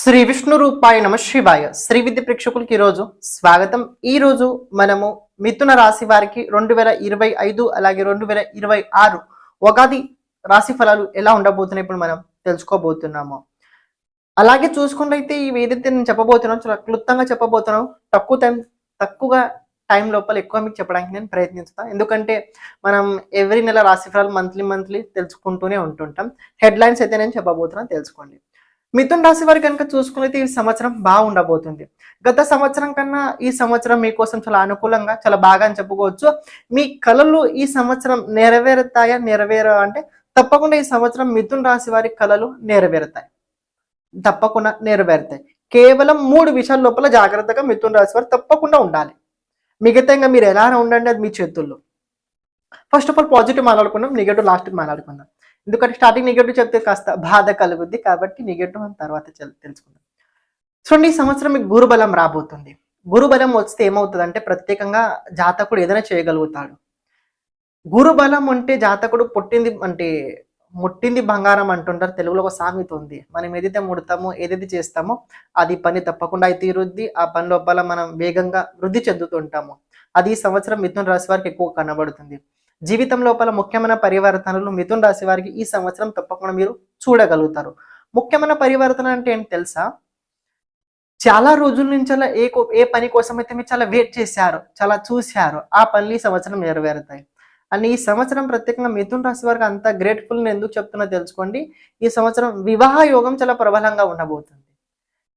శ్రీ విష్ణు రూపాయ నమ శివాయ. శ్రీ విద్య ప్రేక్షకులకి ఈరోజు స్వాగతం. ఈ రోజు మనము మిథున రాశి వారికి రెండు వేల ఇరవై ఐదు అలాగే రెండు వేల ఇరవై ఆరు ఉగాది రాశి ఫలాలు ఎలా ఉండబోతున్నాయి ఇప్పుడు మనం తెలుసుకోబోతున్నాము. అలాగే చూసుకున్నైతే ఇవి ఏదైతే నేను చెప్పబోతున్నాను చాలా క్లుప్తంగా చెప్పబోతున్నాను. తక్కువ టైం తక్కువగా టైం లోపల ఎక్కువ మీకు చెప్పడానికి నేను ప్రయత్నిస్తాను. ఎందుకంటే మనం ఎవ్రీ నెల రాశి ఫలాలు మంత్లీ మంత్లీ తెలుసుకుంటూనే ఉంటుంటాం. హెడ్లైన్స్ అయితే నేను చెప్పబోతున్నాను తెలుసుకోండి. మిథున్ రాశి వారి కనుక చూసుకున్నైతే ఈ సంవత్సరం బాగుండబోతుంది. గత సంవత్సరం కన్నా ఈ సంవత్సరం మీకోసం చాలా అనుకూలంగా చాలా బాగా అని చెప్పుకోవచ్చు. మీ కళలు ఈ సంవత్సరం నెరవేరుతాయా నెరవేర అంటే తప్పకుండా ఈ సంవత్సరం మిథున్ రాశి వారి కళలు నెరవేరుతాయి. తప్పకుండా నెరవేరుతాయి. కేవలం మూడు విషయాల లోపల జాగ్రత్తగా మిథున్ రాశి వారు తప్పకుండా ఉండాలి. మిగతా ఇంకా మీరు ఎలా ఉండండి అది మీ చేతుల్లో. ఫస్ట్ ఆఫ్ ఆల్ పాజిటివ్ మాట్లాడుకుందాం నెగటివ్ లాస్ట్ మాట్లాడుకుందాం. ఎందుకంటే స్టార్టింగ్ నెగటివ్ చెప్తే కాస్త బాధ కలుగుద్ది కాబట్టి నెగటివ్ మనం తర్వాత తెలుసుకుందాం. చూడండి ఈ సంవత్సరం మీకు గురుబలం రాబోతుంది. గురుబలం వస్తే ఏమవుతుంది అంటే ప్రత్యేకంగా జాతకుడు ఏదైనా చేయగలుగుతాడు. గురుబలం అంటే జాతకుడు పుట్టింది అంటే ముట్టింది బంగారం అంటుంటారు. తెలుగులో ఒక సామెత ఉంది. మనం ఏదైతే ముడతామో ఏదైతే చేస్తామో అది పని తప్పకుండా అయితే తీరుద్ది ఆ పని లోపల మనం వేగంగా వృద్ధి చెందుతుంటాము. అది ఈ సంవత్సరం మిథున రాశి వారికి ఎక్కువ కనబడుతుంది. జీవితం లోపల ముఖ్యమైన పరివర్తనలు మిథున్ రాశి వారికి ఈ సంవత్సరం తప్పకుండా మీరు చూడగలుగుతారు. ముఖ్యమైన పరివర్తన అంటే ఏంటి తెలుసా? చాలా రోజుల నుంచి అలా ఏ కో- ఏ పని కోసం అయితే మీరు చాలా వెయిట్ చేశారు చాలా చూశారు ఆ పనులు ఈ సంవత్సరం నెరవేరుతాయి. అని ఈ సంవత్సరం ప్రత్యేకంగా మిథున్ రాశి వారికి అంత గ్రేట్ఫుల్ నేను ఎందుకు చెప్తున్నా తెలుసుకోండి? ఈ సంవత్సరం వివాహ యోగం చాలా ప్రబలంగా ఉండబోతుంది.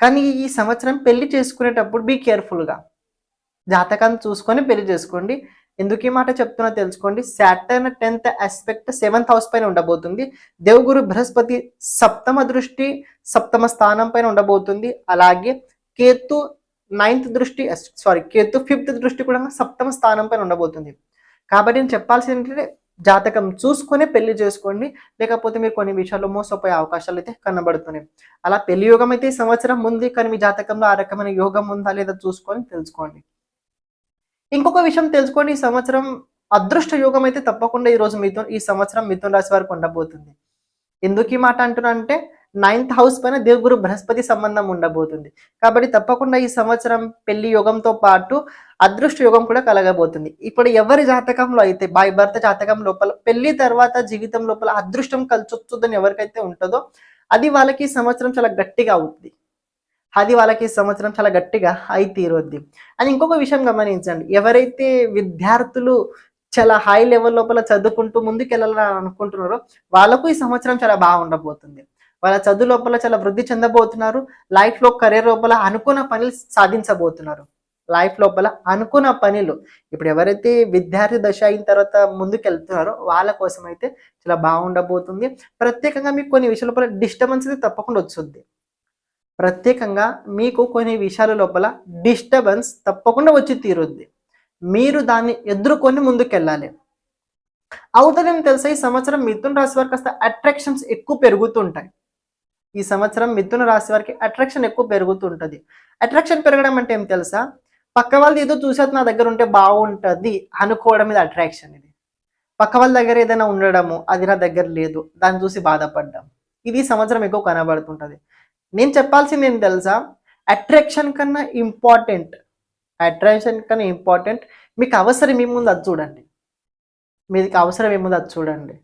కానీ ఈ సంవత్సరం పెళ్ళి చేసుకునేటప్పుడు బీ కేర్ఫుల్గా జాతకాన్ని చూసుకొని పెళ్ళి చేసుకోండి. ఎందుకు ఈ మాట చెప్తున్నా తెలుసుకోండి. Saturn tenth aspect seventh house పైన ఉండబోతుంది. దేవగురు బృహస్పతి సప్తమ దృష్టి సప్తమ స్థానం పైన ఉండబోతుంది. అలాగే కేతు నైన్త్ దృష్టి సారీ కేతు ఫిఫ్త్ దృష్టి కూడా సప్తమ స్థానం పైన ఉండబోతుంది. కాబట్టి నేను చెప్పాల్సింది ఏంటంటే జాతకం చూసుకొని పెళ్ళి చేసుకోండి. లేకపోతే మీరు కొన్ని విషయాల్లో మోసపోయే అవకాశాలు అయితే కనబడుతున్నాయి. అలా పెళ్ళి యోగం అయితే ఈ సంవత్సరం ఉంది. కానీ మీ జాతకంలో ఆ రకమైన యోగం ఉందా లేదా చూసుకొని తెలుసుకోండి. ఇంకొక విషయం తెలుసుకొని ఈ సంవత్సరం అదృష్ట యోగం అయితే తప్పకుండా ఈ రోజు మిథున్ ఈ సంవత్సరం మిథున్ రాశి వారికి ఉండబోతుంది. ఎందుకు ఈ మాట అంటున్నా అంటే నైన్త్ హౌస్ పైన దేవగురు బృహస్పతి సంబంధం ఉండబోతుంది. కాబట్టి తప్పకుండా ఈ సంవత్సరం పెళ్ళి యోగంతో పాటు అదృష్ట యోగం కూడా కలగబోతుంది. ఇప్పుడు ఎవరి జాతకంలో అయితే బాయ్ భర్త జాతకం లోపల పెళ్ళి తర్వాత జీవితం లోపల అదృష్టం కలిసొచ్చుదని ఎవరికైతే ఉంటుందో అది వాళ్ళకి ఈ సంవత్సరం చాలా గట్టిగా అవుతుంది అది వాళ్ళకి సంవత్సరం చాలా గట్టిగా అయి తీరుద్ది. అని ఇంకొక విషయం గమనించండి ఎవరైతే విద్యార్థులు చాలా హై లెవెల్ లోపల చదువుకుంటూ ముందుకెళ్ళాలని అనుకుంటున్నారో వాళ్ళకు ఈ సంవత్సరం చాలా బాగుండబోతుంది వాళ్ళ చదువు లోపల చాలా వృద్ధి చెందబోతున్నారు లైఫ్లో కెరీర్ లోపల అనుకున్న పనులు సాధించబోతున్నారు. లైఫ్ లోపల అనుకున్న పనులు ఇప్పుడు ఎవరైతే విద్యార్థి దశ అయిన తర్వాత ముందుకు వెళ్తున్నారో వాళ్ళ కోసం అయితే చాలా బాగుండబోతుంది ప్రత్యేకంగా మీకు కొన్ని విషయాల లోపల డిస్టర్బెన్స్ అయితే తప్పకుండా వచ్చుద్ది. ప్రత్యేకంగా మీకు కొన్ని విషయాల లోపల డిస్టర్బెన్స్ తప్పకుండా వచ్చి తీరుద్ది. మీరు దాన్ని ఎదుర్కొని ముందుకెళ్ళాలి. అవుతుందేం తెలుసా ఈ సంవత్సరం మిథున రాశి వారికి కాస్త అట్రాక్షన్స్ ఎక్కువ పెరుగుతుంటాయి. ఈ సంవత్సరం మిథున రాశి వారికి అట్రాక్షన్ ఎక్కువ పెరుగుతుంటది. అట్రాక్షన్ పెరగడం అంటే ఏం తెలుసా? పక్క వాళ్ళు ఏదో చూసేది నా దగ్గర ఉంటే బాగుంటుంది అనుకోవడం ఇది అట్రాక్షన్ ఇది. పక్క వాళ్ళ దగ్గర ఏదైనా ఉండడము అది నా దగ్గర లేదు. దాన్ని చూసి బాధపడ్డం. ఇది సంవత్సరం ఎక్కువ కనబడుతుంటది. నేను చెప్పాల్సింది ఏం తెలుసా? అట్రాక్షన్ కన్నా ఇంపార్టెంట్ అట్రాక్షన్ కన్నా ఇంపార్టెంట్ మీకు అవసరం ఏముంది అది చూడండి. మీకు అవసరం ఏముంది అది చూడండి.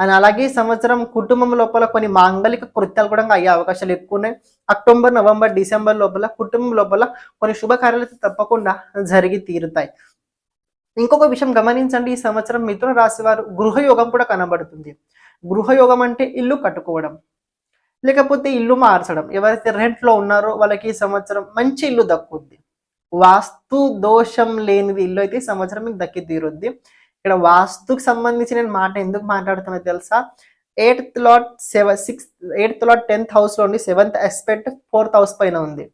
అని అలాగే ఈ సంవత్సరం కుటుంబం లోపల కొన్ని మాంగళిక కృత్యాలు కూడా అయ్యే అవకాశాలు ఎక్కువ ఉన్నాయి. అక్టోబర్ నవంబర్ డిసెంబర్ లోపల కుటుంబం లోపల కొన్ని శుభకార్యాలు తప్పకుండా జరిగి తీరుతాయి. ఇంకొక విషయం గమనించండి ఈ సంవత్సరం మిథున రాశి వారు గృహయోగం కూడా కనబడుతుంది. గృహయోగం అంటే ఇల్లు కట్టుకోవడం. లేకపోతే ఇల్లు మార్చడం. ఎవరైతే రెంట్లో లో ఉన్నారో వాళ్ళకి ఈ సంవత్సరం మంచి ఇల్లు దక్కుద్ది. వాస్తు దోషం లేనిది ఇల్లు అయితే ఈ సంవత్సరం మీకు దక్కి తీరుద్ది. ఇక్కడ వాస్తుకు సంబంధించి నేను మాట ఎందుకు మాట్లాడుతున్నా తెలుసా? Eighth lord seven sixth eighth lord tenth హౌస్లో ఉండి సెవెంత్ ఎస్పెక్ట్ ఫోర్త్ హౌస్ పైన ఉంది.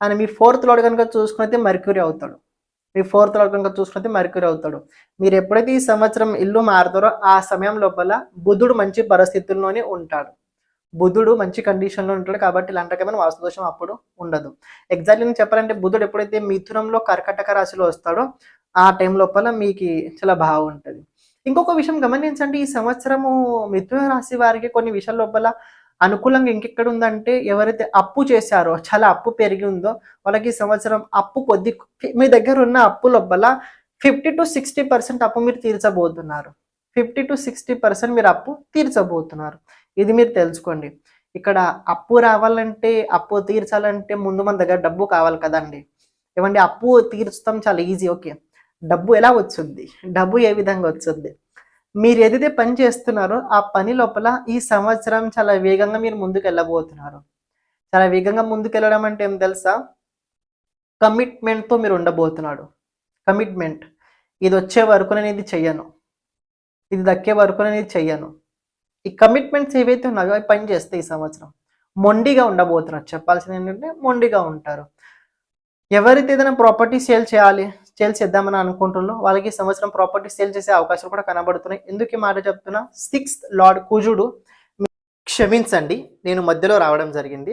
అని మీ ఫోర్త్ లాట్ కనుక చూసుకున్నైతే మర్క్యూరీ అవుతాడు. మీ ఫోర్త్ లాట్ కనుక చూసుకుంటే మర్క్యూరీ అవుతాడు. మీరు ఎప్పుడైతే ఈ సంవత్సరం ఇల్లు మారుతారో ఆ సమయం లోపల బుధుడు మంచి పరిస్థితుల్లోనే ఉంటాడు. బుధుడు మంచి కండిషన్లో ఉంటాడు కాబట్టి ఇలాంటి రకమైన వాస్తుదోషం అప్పుడు ఉండదు. ఎగ్జాక్ట్లీ నేను చెప్పాలంటే బుధుడు ఎప్పుడైతే మిథునంలో కర్కటక రాశిలో వస్తాడో ఆ టైం లోపల మీకు చాలా బాగుంటుంది ఇంకొక విషయం గమనించండి ఈ సంవత్సరము మిథున రాశి వారికి కొన్ని విషయాల లోపల అనుకూలంగా ఇంకెక్కడ ఉందంటే ఎవరైతే అప్పు చేశారో చాలా అప్పు పెరిగి ఉందో వాళ్ళకి ఈ సంవత్సరం అప్పు కొద్ది మీ దగ్గర ఉన్న అప్పు లోపల ఫిఫ్టీ టు సిక్స్టీ పర్సెంట్ అప్పు మీరు తీర్చబోతున్నారు. ఫిఫ్టీ టు సిక్స్టీ పర్సెంట్ మీరు అప్పు తీర్చబోతున్నారు. ఇది మీరు తెలుసుకోండి. ఇక్కడ అప్పు రావాలంటే అప్పు తీర్చాలంటే ముందు మన దగ్గర డబ్బు కావాలి కదండి. ఏమండి? అప్పు తీర్చడం చాలా ఈజీ. ఓకే. డబ్బు ఎలా వచ్చుద్ది డబ్బు ఏ విధంగా వచ్చుద్ది మీరు ఏదైతే పని చేస్తున్నారో ఆ పని లోపల ఈ సంవత్సరం చాలా వేగంగా మీరు ముందుకు వెళ్ళబోతున్నారు చాలా వేగంగా ముందుకు వెళ్ళడం అంటే ఏం తెలుసా? కమిట్మెంట్తో మీరు ఉండబోతున్నాడు. కమిట్మెంట్. ఇది వచ్చే వరకు నేను ఇది చెయ్యను. ఇది దక్కే వరకు నేను ఇది చెయ్యను. ఈ కమిట్మెంట్స్ ఏవైతే ఉన్నాయో అవి పని చేస్తాయి ఈ సంవత్సరం. మొండిగా ఉండబోతున్నారు. చెప్పాల్సింది ఏంటంటే మొండిగా ఉంటారు. ఎవరైతే ఏదైనా ప్రాపర్టీ సేల్ చేయాలి సేల్ చేద్దామని అనుకుంటున్నారో వాళ్ళకి ఈ సంవత్సరం ప్రాపర్టీ సేల్ చేసే అవకాశాలు కూడా కనబడుతున్నాయి. ఎందుకు ఈ మాట చెప్తున్నా సిక్స్త్ లార్డ్ కుజుడు క్షమించండి నేను మధ్యలో రావడం జరిగింది.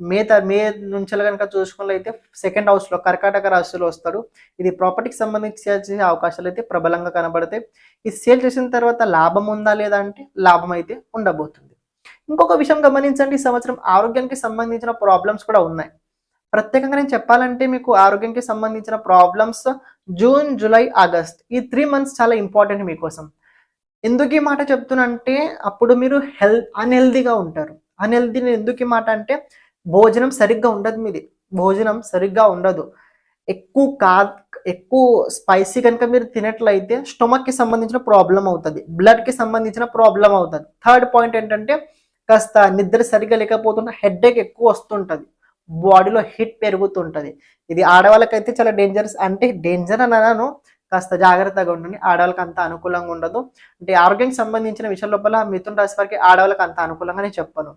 మే త మే నుంచి కనుక చూసుకున్నట్లయితే సెకండ్ హౌస్లో కర్కాటక రాశిలో వస్తాడు ఇది ప్రాపర్టీకి సంబంధించి చేసే అవకాశాలు అయితే ప్రబలంగా కనబడతాయి. ఇది సేల్ చేసిన తర్వాత లాభం ఉందా లేదా అంటే లాభం అయితే ఉండబోతుంది. ఇంకొక విషయం గమనించండి ఈ సంవత్సరం ఆరోగ్యానికి సంబంధించిన ప్రాబ్లమ్స్ కూడా ఉన్నాయి. ప్రత్యేకంగా నేను చెప్పాలంటే మీకు ఆరోగ్యానికి సంబంధించిన ప్రాబ్లమ్స్ జూన్ జూలై ఆగస్ట్ ఈ త్రీ మంత్స్ చాలా ఇంపార్టెంట్ మీకోసం. ఎందుకు ఈ మాట చెప్తున్నా అంటే అప్పుడు మీరు హెల్త్ అన్హెల్దీగా ఉంటారు. అన్హెల్దీ ఎందుకు ఈ మాట అంటే భోజనం సరిగ్గా ఉండదు మీది. భోజనం సరిగ్గా ఉండదు. ఎక్కువ కా ఎక్కువ స్పైసీ కనుక మీరు తినట్లయితే స్టొమక్కి సంబంధించిన ప్రాబ్లం అవుతుంది. బ్లడ్కి సంబంధించిన ప్రాబ్లం అవుతుంది. థర్డ్ పాయింట్ ఏంటంటే కాస్త నిద్ర సరిగ్గా లేకపోతున్న హెడ్ఏక్ ఎక్కువ వస్తుంటుంది. బాడీలో హిట్ పెరుగుతుంటుంది. ఇది ఆడవాళ్ళకైతే చాలా డేంజరస్. అంటే డేంజర్ అని అన్నాను కాస్త జాగ్రత్తగా ఉండండి. ఆడవాళ్ళకి అంత అనుకూలంగా ఉండదు. అంటే ఆరోగ్యానికి సంబంధించిన విషయం లోపల మిథున రాశి వారికి ఆడవాళ్ళకి అంత అనుకూలంగా నేను చెప్పను.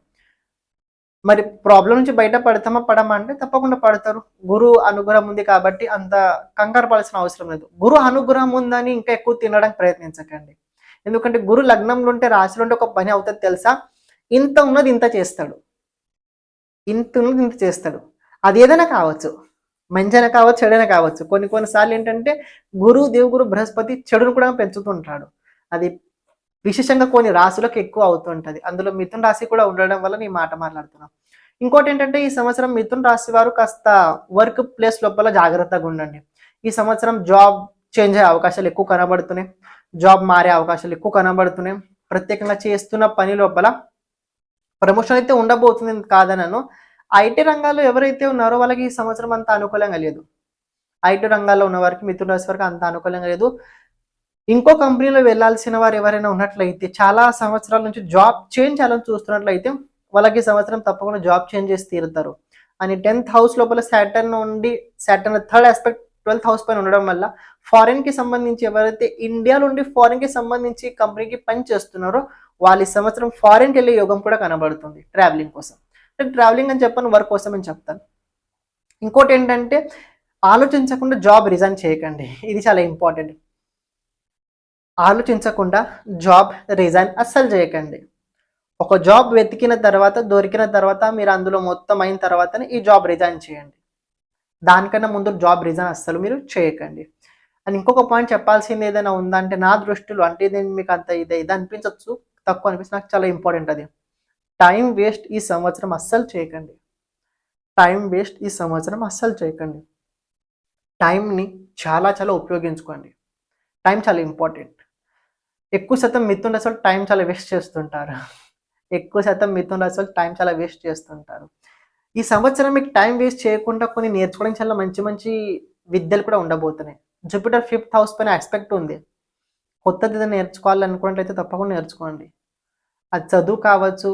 మరి ప్రాబ్లం నుంచి బయట పడతామా పడమా అంటే తప్పకుండా పడతారు. గురు అనుగ్రహం ఉంది కాబట్టి అంత కంగారు పడాల్సిన అవసరం లేదు. గురు అనుగ్రహం ఉందని ఇంకా ఎక్కువ తినడానికి ప్రయత్నించకండి. ఎందుకంటే గురు లగ్నంలో ఉంటే రాశిలో ఉంటే ఒక పని అవుతుంది తెలుసా? ఇంత ఉన్నది ఇంత చేస్తాడు. ఇంత ఉన్నది ఇంత చేస్తాడు. అది ఏదైనా కావచ్చు. మంచైనా కావచ్చు చెడైనా కావచ్చు. కొన్ని కొన్నిసార్లు ఏంటంటే గురు దేవుగురు బృహస్పతి చెడును కూడా పెంచుతుంటాడు. అది విశేషంగా కొన్ని రాశులకు ఎక్కువ అవుతుంటది. అందులో మిథున రాశి కూడా ఉండడం వల్ల నేను మాట మాట్లాడుతున్నాను ఇంకోటి ఏంటంటే ఈ సంవత్సరం మిథున రాశి వారు కాస్త వర్క్ ప్లేస్ లోపల జాగ్రత్తగా ఉండండి. ఈ సంవత్సరం జాబ్ చేంజ్ అయ్యే అవకాశాలు ఎక్కువ కనబడుతున్నాయి. జాబ్ మారే అవకాశాలు ఎక్కువ కనబడుతున్నాయి. ప్రత్యేకంగా చేస్తున్న పని లోపల ప్రమోషన్ అయితే ఉండబోతుంది కాదనను. ఐటీ రంగాల్లో ఎవరైతే ఉన్నారో వాళ్ళకి ఈ సంవత్సరం అంత అనుకూలంగా లేదు. ఐటీ రంగాల్లో ఉన్న వారికి మిథున రాశి వారికి అంత అనుకూలంగా లేదు. ఇంకో కంపెనీలో వెళ్ళాల్సిన వారు ఎవరైనా ఉన్నట్లయితే చాలా సంవత్సరాల నుంచి జాబ్ చేంజ్ చేయాలని చూస్తున్నట్లయితే వాళ్ళకి సంవత్సరం తప్పకుండా జాబ్ చేంజ్ చేసి తీరుతారు. అని టెన్త్ హౌస్ లోపల సాటర్న్ నుండి Saturn third aspect twelfth house పైన ఉండడం వల్ల ఫారెన్కి సంబంధించి ఎవరైతే ఇండియా నుండి ఫారెన్కి సంబంధించి కంపెనీకి పని చేస్తున్నారో వాళ్ళ ఈ సంవత్సరం ఫారెన్కి వెళ్ళే యోగం కూడా కనబడుతుంది ట్రావెలింగ్ కోసం. అంటే ట్రావెలింగ్ అని చెప్పాను వర్క్ కోసం అని చెప్తాను. ఇంకోటి ఏంటంటే ఆలోచించకుండా జాబ్ రిజైన్ చేయకండి. ఇది చాలా ఇంపార్టెంట్. ఆలోచించకుండా జాబ్ రిజైన్ అస్సలు చేయకండి. ఒక జాబ్ వెతికిన తర్వాత దొరికిన తర్వాత మీరు అందులో మొత్తం అయిన తర్వాతనే ఈ జాబ్ రిజైన్ చేయండి. దానికన్నా ముందు జాబ్ రిజైన్ అస్సలు మీరు చేయకండి. అండ్ ఇంకొక పాయింట్ చెప్పాల్సింది ఏదైనా ఉందంటే నా దృష్టిలో అంటే నేను మీకు అంత ఇది ఇది అనిపించవచ్చు తక్కువ అనిపిస్తుంది నాకు చాలా ఇంపార్టెంట్ అది. టైం వేస్ట్ ఈ సంవత్సరం అస్సలు చేయకండి. టైం వేస్ట్ ఈ సంవత్సరం అస్సలు చేయకండి. టైంని చాలా చాలా ఉపయోగించుకోండి. టైం చాలా ఇంపార్టెంట్. ఎక్కువ శాతం మిథున అసలు టైం చాలా వేస్ట్ చేస్తుంటారు. ఎక్కువ శాతం మిథున అసలు టైం చాలా వేస్ట్ చేస్తుంటారు. ఈ సంవత్సరం మీకు టైం వేస్ట్ చేయకుండా కొన్ని నేర్చుకోవడానికి చాలా మంచి మంచి విద్యలు కూడా ఉండబోతున్నాయి. జూపిటర్ ఫిఫ్త్ హౌస్ పైన ఎక్స్పెక్ట్ ఉంది. కొత్తది ఏదైనా నేర్చుకోవాలనుకున్నట్లయితే తప్పకుండా నేర్చుకోండి. అది చదువు కావచ్చు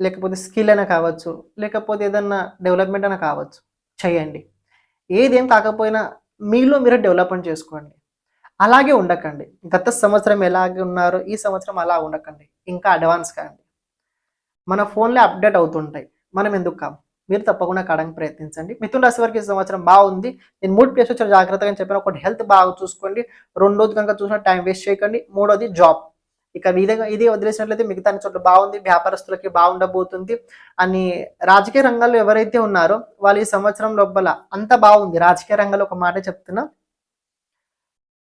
లేకపోతే స్కిల్ అయినా కావచ్చు లేకపోతే ఏదన్నా డెవలప్మెంట్ అయినా కావచ్చు. చేయండి. ఏదేం కాకపోయినా మీలో మీరు డెవలప్మెంట్ చేసుకోండి. అలాగే ఉండకండి. గత సంవత్సరం ఎలాగే ఉన్నారో ఈ సంవత్సరం అలా ఉండకండి. ఇంకా అడ్వాన్స్ కాండి మన ఫోన్లో అప్డేట్ అవుతుంటాయి. మనం ఎందుకు కాం? మీరు తప్పకుండా కావడానికి ప్రయత్నించండి. మిథున రాశి వారికి ఈ సంవత్సరం బాగుంది. నేను మూడు ప్లేస్ వచ్చారు. జాగ్రత్తగా చెప్పాను ఒకటి హెల్త్ బాగా చూసుకోండి. రెండోది కనుక చూసిన టైం వేస్ట్ చేయకండి. మూడోది జాబ్. ఇక విధంగా ఇది వదిలేసినట్లయితే మిగతా చోట్ల బాగుంది. వ్యాపారస్తులకి బాగుండబోతుంది అని రాజకీయ రంగాల్లో ఎవరైతే ఉన్నారో వాళ్ళు ఈ సంవత్సరం లోపల అంత బాగుంది. రాజకీయ రంగంలో ఒక మాట చెప్తున్నా.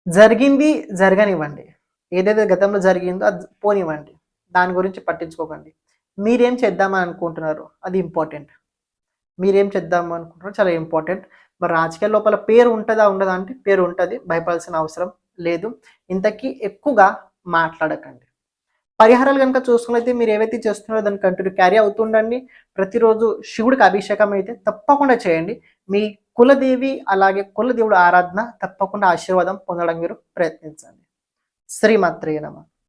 జరిగింది జరగనివ్వండి. ఏదైతే గతంలో జరిగిందో అది పోనివ్వండి. దాని గురించి పట్టించుకోకండి. మీరేం చేద్దామని అనుకుంటున్నారు? అది ఇంపార్టెంట్. మీరేం చేద్దాం అనుకుంటున్నారు? చాలా ఇంపార్టెంట్. మరి రాజకీయ లోపల పేరు ఉంటుందా ఉండదా అంటే పేరు ఉంటుంది. భయపడాల్సిన అవసరం లేదు. ఇంతకీ ఎక్కువగా మాట్లాడకండి. పరిహారాలు కనుక చూసుకున్నైతే మీరు ఏవైతే చేస్తున్నారో దాన్ని కంటిన్యూ క్యారీ అవుతుండండి. ప్రతిరోజు శివుడికి అభిషేకం అయితే తప్పకుండా చేయండి. మీ కులదేవి అలాగే కులదేవుడు ఆరాధన తప్పకుండా ఆశీర్వాదం పొందడం మీరు ప్రయత్నించండి. శ్రీమాత్రేయ నమ.